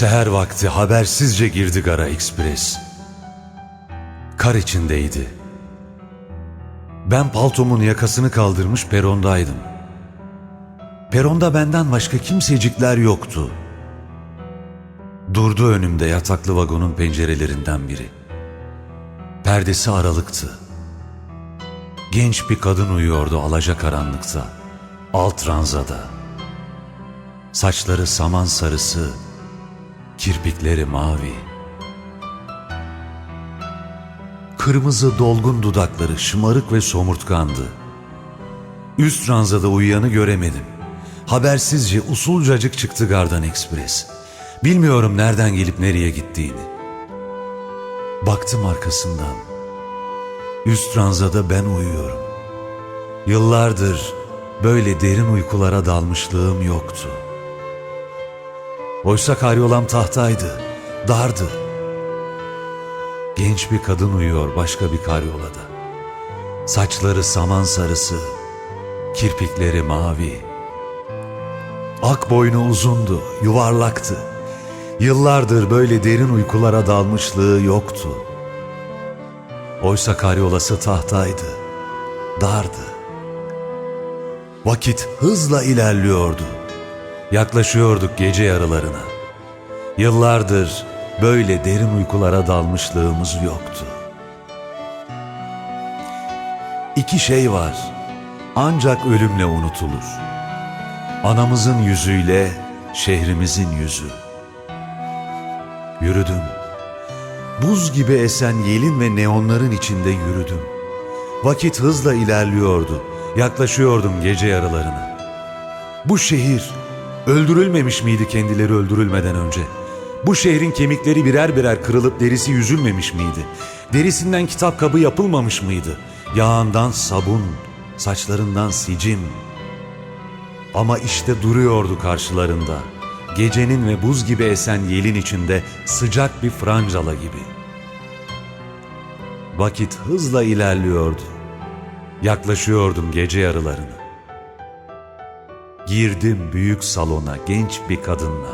Seher vakti habersizce girdi Gara Express. Kar içindeydi. Ben paltomun yakasını kaldırmış perondaydım. Peronda benden başka kimsecikler yoktu. Durdu önümde yataklı vagonun pencerelerinden biri. Perdesi aralıktı. Genç bir kadın uyuyordu alacakaranlıkta, alt ranzada. Saçları saman sarısı, kirpikleri mavi. Kırmızı dolgun dudakları şımarık ve somurtkandı. Üst ranzada uyuyanı göremedim. Habersizce usulcacık çıktı Gardan Express. Bilmiyorum nereden gelip nereye gittiğini. Baktım arkasından. Üst ranzada ben uyuyorum. Yıllardır böyle derin uykulara dalmışlığım yoktu. Oysa karyolam tahtaydı, dardı. Genç bir kadın uyuyor başka bir karyolada. Saçları saman sarısı, kirpikleri mavi. Ak boynu uzundu, yuvarlaktı. Yıllardır böyle derin uykulara dalmışlığı yoktu. Oysa karyolası tahtaydı, dardı. Vakit hızla ilerliyordu. Yaklaşıyorduk gece yarılarına. Yıllardır böyle derin uykulara dalmışlığımız yoktu. İki şey var ancak ölümle unutulur. Anamızın yüzüyle şehrimizin yüzü. Yürüdüm. Buz gibi esen yelin ve neonların içinde yürüdüm. Vakit hızla ilerliyordu. Yaklaşıyordum gece yarılarına. Bu şehir öldürülmemiş miydi kendileri öldürülmeden önce? Bu şehrin kemikleri birer birer kırılıp derisi yüzülmemiş miydi? Derisinden kitap kabı yapılmamış mıydı? Yağından sabun, saçlarından sicim. Ama işte duruyordu karşılarında. Gecenin ve buz gibi esen yelin içinde sıcak bir francala gibi. Vakit hızla ilerliyordu. Yaklaşıyordum gece yarılarına. Girdim büyük salona genç bir kadınla.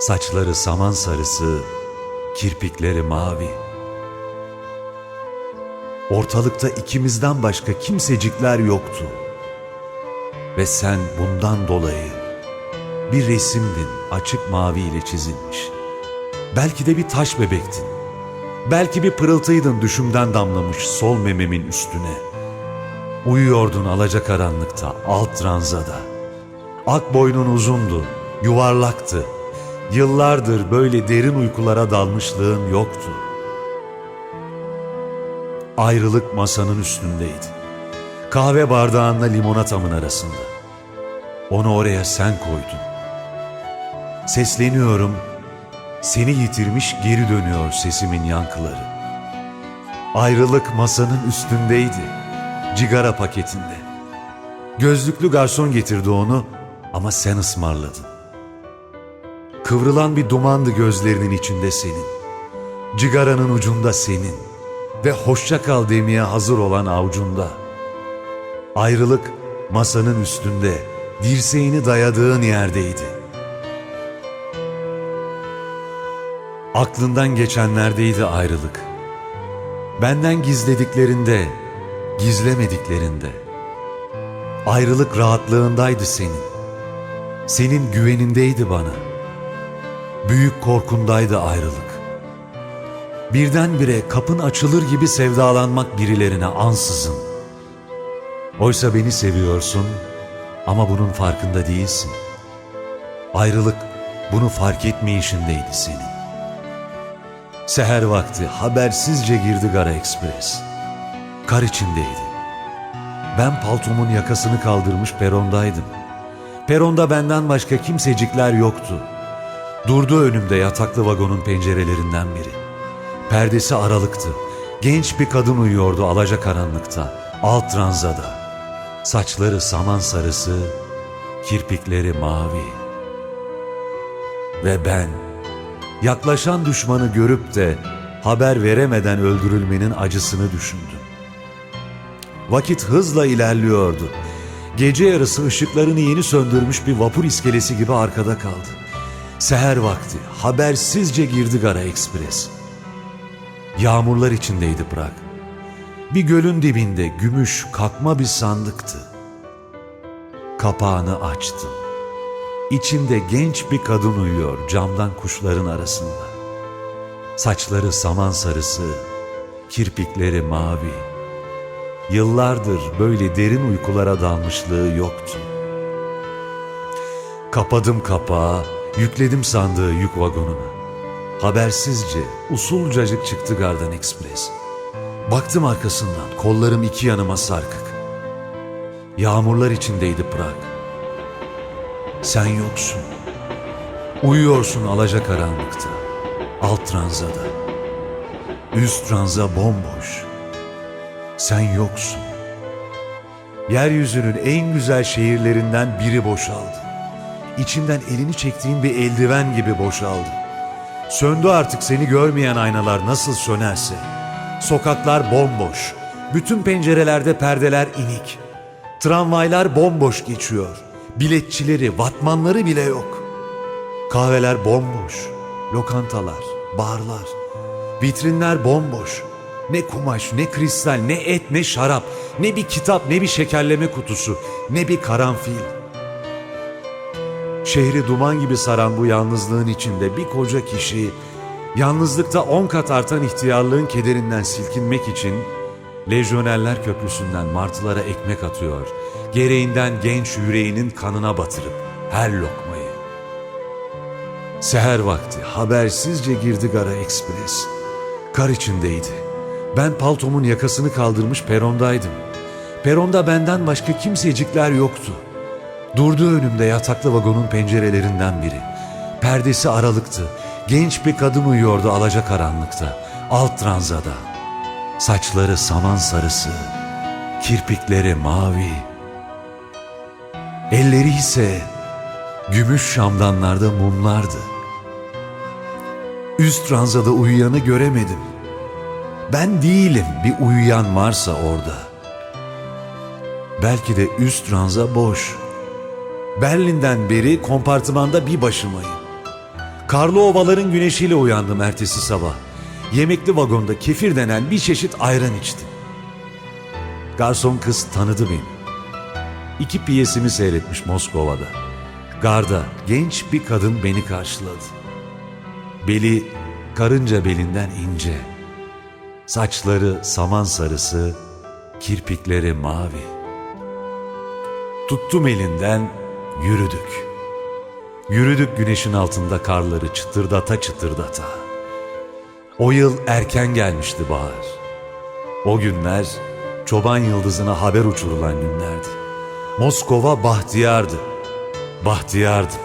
Saçları saman sarısı, kirpikleri mavi. Ortalıkta ikimizden başka kimsecikler yoktu. Ve sen bundan dolayı bir resimdin açık mavi ile çizilmiş. Belki de bir taş bebektin. Belki bir pırıltıydın düşümden damlamış sol mememin üstüne. Uyuyordun alacakaranlıkta, alt ranzada. Ak boynun uzundu, yuvarlaktı. Yıllardır böyle derin uykulara dalmışlığın yoktu. Ayrılık masanın üstündeydi. Kahve bardağınla limonatamın arasında. Onu oraya sen koydun. Sesleniyorum, seni yitirmiş geri dönüyor sesimin yankıları. Ayrılık masanın üstündeydi, cigara paketinde. Gözlüklü garson getirdi onu ama sen ısmarladın. Kıvrılan bir dumandı gözlerinin içinde senin. Cigaranın ucunda senin ve hoşça kal demeye hazır olan avucunda. Ayrılık masanın üstünde, dirseğini dayadığın yerdeydi. Aklından geçenlerdeydi ayrılık. Benden gizlediklerinde, gizlemediklerinde. Ayrılık rahatlığındaydı senin. Senin güvenindeydi bana. Büyük korkundaydı ayrılık. Birdenbire kapın açılır gibi sevdalanmak birilerine ansızın. Oysa beni seviyorsun ama bunun farkında değilsin. Ayrılık bunu fark etmeyişindeydi senin. Seher vakti habersizce girdi Gara Express. Kar içindeydi. Ben paltomun yakasını kaldırmış perondaydım. Peronda benden başka kimsecikler yoktu. Durdu önümde yataklı vagonun pencerelerinden biri. Perdesi aralıktı. Genç bir kadın uyuyordu alacakaranlıkta, alt ranzada. Saçları saman sarısı, kirpikleri mavi. Ve ben yaklaşan düşmanı görüp de haber veremeden öldürülmenin acısını düşündüm. Vakit hızla ilerliyordu. Gece yarısı ışıklarını yeni söndürmüş bir vapur iskelesi gibi arkada kaldı. Seher vakti habersizce girdi Gara Ekspres. Yağmurlar içindeydi Prag. Bir gölün dibinde gümüş kakma bir sandıktı. Kapağını açtım. İçinde genç bir kadın uyuyor camdan kuşların arasında. Saçları saman sarısı, kirpikleri mavi. Yıllardır böyle derin uykulara dalmışlığı yoktu. Kapadım kapağı, yükledim sandığı yük vagonuna. Habersizce, usulcacık çıktı Garden Express. Baktım arkasından, kollarım iki yanıma sarkık. Yağmurlar içindeydi Prag. Sen yoksun. Uyuyorsun alacakaranlıkta. Alt ranzada. Üst ranza bomboş. Sen yoksun. Yeryüzünün en güzel şehirlerinden biri boşaldı. İçinden elini çektiğin bir eldiven gibi boşaldı. Söndü artık seni görmeyen aynalar nasıl sönerse. Sokaklar bomboş. Bütün pencerelerde perdeler inik. Tramvaylar bomboş geçiyor. Biletçileri, vatmanları bile yok. Kahveler bomboş. Lokantalar, barlar. Vitrinler bomboş. Ne kumaş, ne kristal, ne et, ne şarap, ne bir kitap, ne bir şekerleme kutusu, ne bir karanfil. Şehri duman gibi saran bu yalnızlığın içinde bir koca kişi, yalnızlıkta on kat artan ihtiyarlığın kederinden silkinmek için Lejyonerler Köprüsü'nden martılara ekmek atıyor, gereğinden genç yüreğinin kanına batırıp her lokmayı. Seher vakti habersizce girdi Gara Ekspres. Kar içindeydi. Ben paltomun yakasını kaldırmış perondaydım. Peronda benden başka kimsecikler yoktu. Durdu önümde yataklı vagonun pencerelerinden biri. Perdesi aralıktı. Genç bir kadın uyuyordu alacakaranlıkta. Alt ranzada. Saçları saman sarısı. Kirpikleri mavi. Elleri ise gümüş şamdanlarda mumlardı. Üst ranzada uyuyanı göremedim. Ben değilim bir uyuyan varsa orada. Belki de üst ranza boş. Berlin'den beri kompartımanda bir başımayım. Karlı ovaların güneşiyle uyandım ertesi sabah. Yemekli vagonda kefir denen bir çeşit ayran içtim. Garson kız tanıdı beni. İki piyesimi seyretmiş Moskova'da. Garda genç bir kadın beni karşıladı. Beli karınca belinden ince. Saçları saman sarısı, kirpikleri mavi. Tuttum elinden, yürüdük. Yürüdük güneşin altında karları çıtırdata çıtırdata. O yıl erken gelmişti bahar. O günler çoban yıldızına haber uçurulan günlerdi. Moskova bahtiyardı. Bahtiyardım.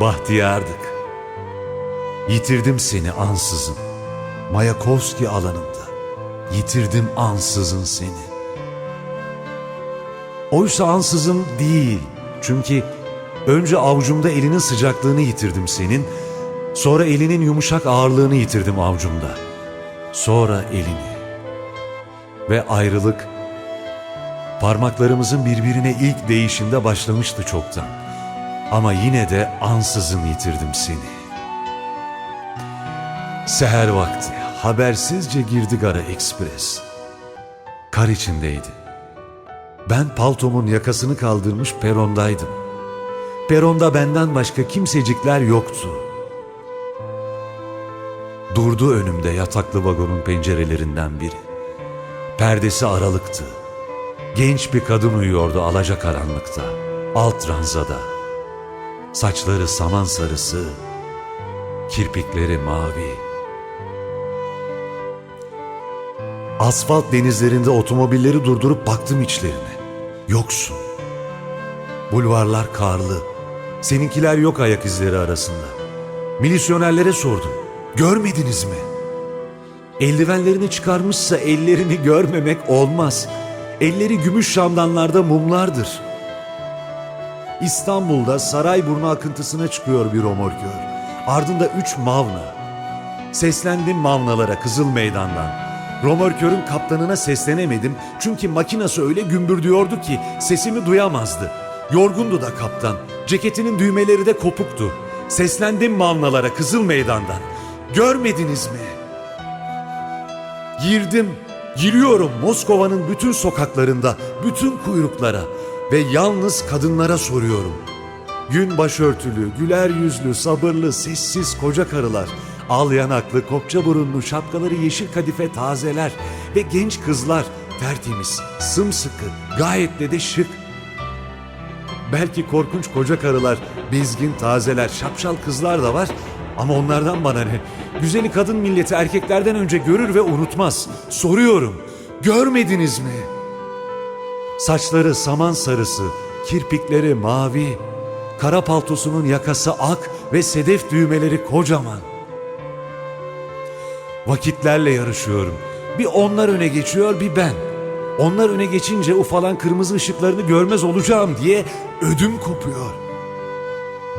Bahtiyardık. Yitirdim seni ansızın. Mayakovski alanında. Yitirdim ansızın seni. Oysa ansızın değil. Çünkü önce avucumda elinin sıcaklığını yitirdim senin. Sonra elinin yumuşak ağırlığını yitirdim avucumda. Sonra elini. Ve ayrılık parmaklarımızın birbirine ilk değişinde başlamıştı çoktan. Ama yine de ansızın yitirdim seni. Seher vakti habersizce girdi Gara Ekspres. Kar içindeydi. Ben paltomun yakasını kaldırmış perondaydım. Peronda benden başka kimsecikler yoktu. Durdu önümde yataklı vagonun pencerelerinden biri. Perdesi aralıktı. Genç bir kadın uyuyordu alacakaranlıkta, alt ranzada. Saçları saman sarısı, kirpikleri mavi. Asfalt denizlerinde otomobilleri durdurup baktım içlerine. Yoksun. Bulvarlar karlı. Seninkiler yok ayak izleri arasında. Milisyonerlere sordum. Görmediniz mi? Eldivenlerini çıkarmışsa ellerini görmemek olmaz. Elleri gümüş şamdanlarda mumlardır. İstanbul'da Sarayburnu akıntısına çıkıyor bir romorkör. Ardında üç mavna. Seslendim mavnalara Kızıl Meydan'dan. Romorkörün kaptanına seslenemedim çünkü makinası öyle gümbürdüyordu ki sesimi duyamazdı. Yorgundu da kaptan. Ceketinin düğmeleri de kopuktu. Seslendim mavnalara Kızıl Meydan'dan. Görmediniz mi? Girdim, giriyorum Moskova'nın bütün sokaklarında, bütün kuyruklara ve yalnız kadınlara soruyorum. Gün başörtülü, güler yüzlü, sabırlı, sessiz koca karılar, al yanaklı, kopça burunlu, şapkaları yeşil kadife tazeler ve genç kızlar tertemiz, sımsıkı, gayet de de şık. Belki korkunç koca karılar, bezgin tazeler, şapşal kızlar da var ama onlardan bana ne? Güzeli kadın milleti erkeklerden önce görür ve unutmaz. Soruyorum, görmediniz mi? Saçları saman sarısı, kirpikleri mavi, kara paltosunun yakası ak ve sedef düğmeleri kocaman. Vakitlerle yarışıyorum. Bir onlar öne geçiyor, bir ben. Onlar öne geçince ufalan kırmızı ışıklarını görmez olacağım diye ödüm kopuyor.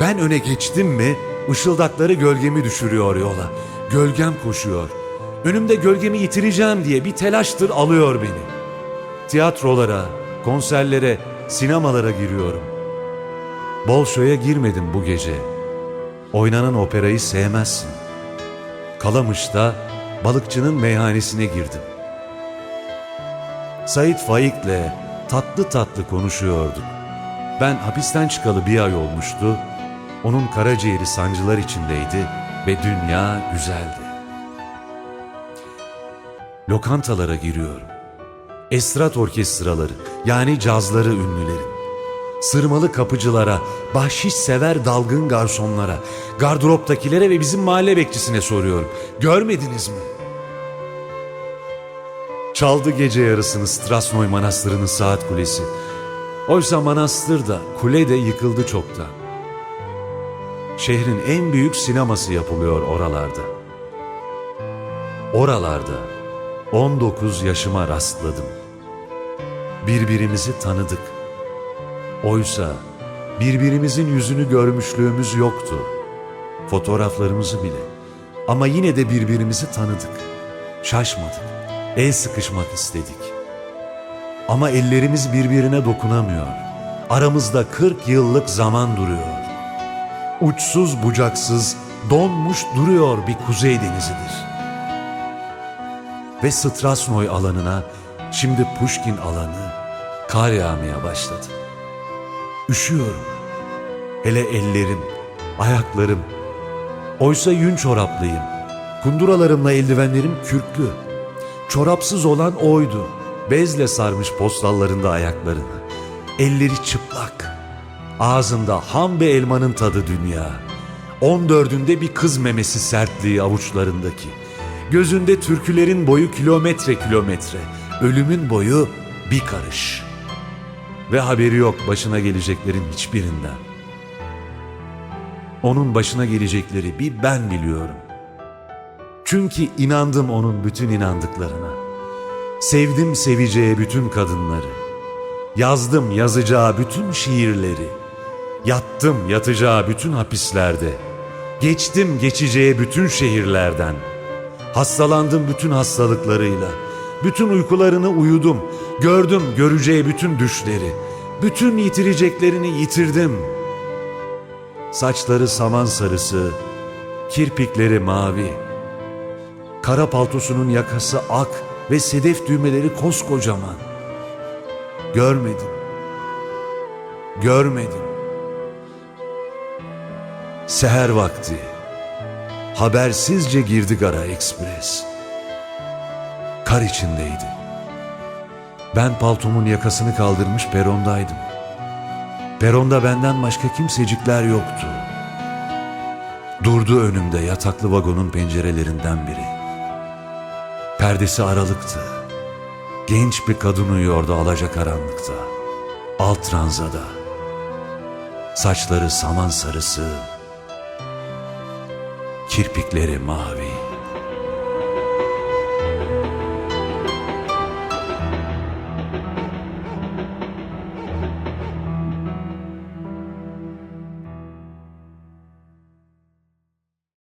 Ben öne geçtim mi ışıldakları gölgemi düşürüyor yola. Gölgem koşuyor. Önümde gölgemi yitireceğim diye bir telaştır alıyor beni. Tiyatrolara, konserlere, sinemalara giriyorum. Bolşo'ya girmedim bu gece. Oynanan operayı sevmezsin. Kalamış'ta balıkçının meyhanesine girdim. Said Faik'le tatlı tatlı konuşuyorduk. Ben hapisten çıkalı bir ay olmuştu. Onun karaciğeri sancılar içindeydi ve dünya güzeldi. Lokantalara giriyorum. Estrat orkestraları yani cazları ünlülerin. Sırmalı kapıcılara, bahşiş sever dalgın garsonlara, gardıroptakilere ve bizim mahalle bekçisine soruyorum. Görmediniz mi? Çaldı gece yarısını Strasnoy Manastırı'nın saat kulesi. Oysa manastır da kule de yıkıldı çoktan. Şehrin en büyük sineması yapılıyor oralarda. Oralarda 19 yaşıma rastladım. Birbirimizi tanıdık. Oysa birbirimizin yüzünü görmüşlüğümüz yoktu. Fotoğraflarımızı bile. Ama yine de birbirimizi tanıdık. Şaşmadık. El sıkışmak istedik. Ama ellerimiz birbirine dokunamıyor. Aramızda 40 yıllık zaman duruyor. Uçsuz bucaksız donmuş duruyor bir kuzey denizidir. Ve Strasnoy alanına, şimdi Pushkin alanı kar yağmaya başladı. Üşüyorum. Hele ellerim, ayaklarım. Oysa yün çoraplıyım. Kunduralarımla eldivenlerim kürklü. Çorapsız olan oydu. Bezle sarmış postallarında ayaklarını. Elleri çıplak. Ağzında ham bir elmanın tadı dünya. On dördünde bir kız memesi sertliği avuçlarındaki. Gözünde türkülerin boyu kilometre kilometre. Ölümün boyu bir karış. Ve haberi yok başına geleceklerin hiçbirinden. Onun başına gelecekleri bir ben biliyorum. Çünkü inandım onun bütün inandıklarına. Sevdim seveceği bütün kadınları. Yazdım yazacağı bütün şiirleri. Yattım yatacağı bütün hapislerde. Geçtim geçeceği bütün şehirlerden. Hastalandım bütün hastalıklarıyla. Bütün uykularını uyudum. Gördüm göreceği bütün düşleri. Bütün yitireceklerini yitirdim. Saçları saman sarısı, kirpikleri mavi. Kara paltosunun yakası ak ve sedef düğmeleri koskocaman. Görmedim. Görmedim. Seher vakti. Habersizce girdi Gara Ekspres. Kar içindeydi. Ben paltomun yakasını kaldırmış perondaydım. Peronda benden başka kimsecikler yoktu. Durdu önümde yataklı vagonun pencerelerinden biri. Perdesi aralıktı. Genç bir kadın uyuyordu alacakaranlıkta. Alt ranzada. Saçları saman sarısı. Kirpikleri mavi.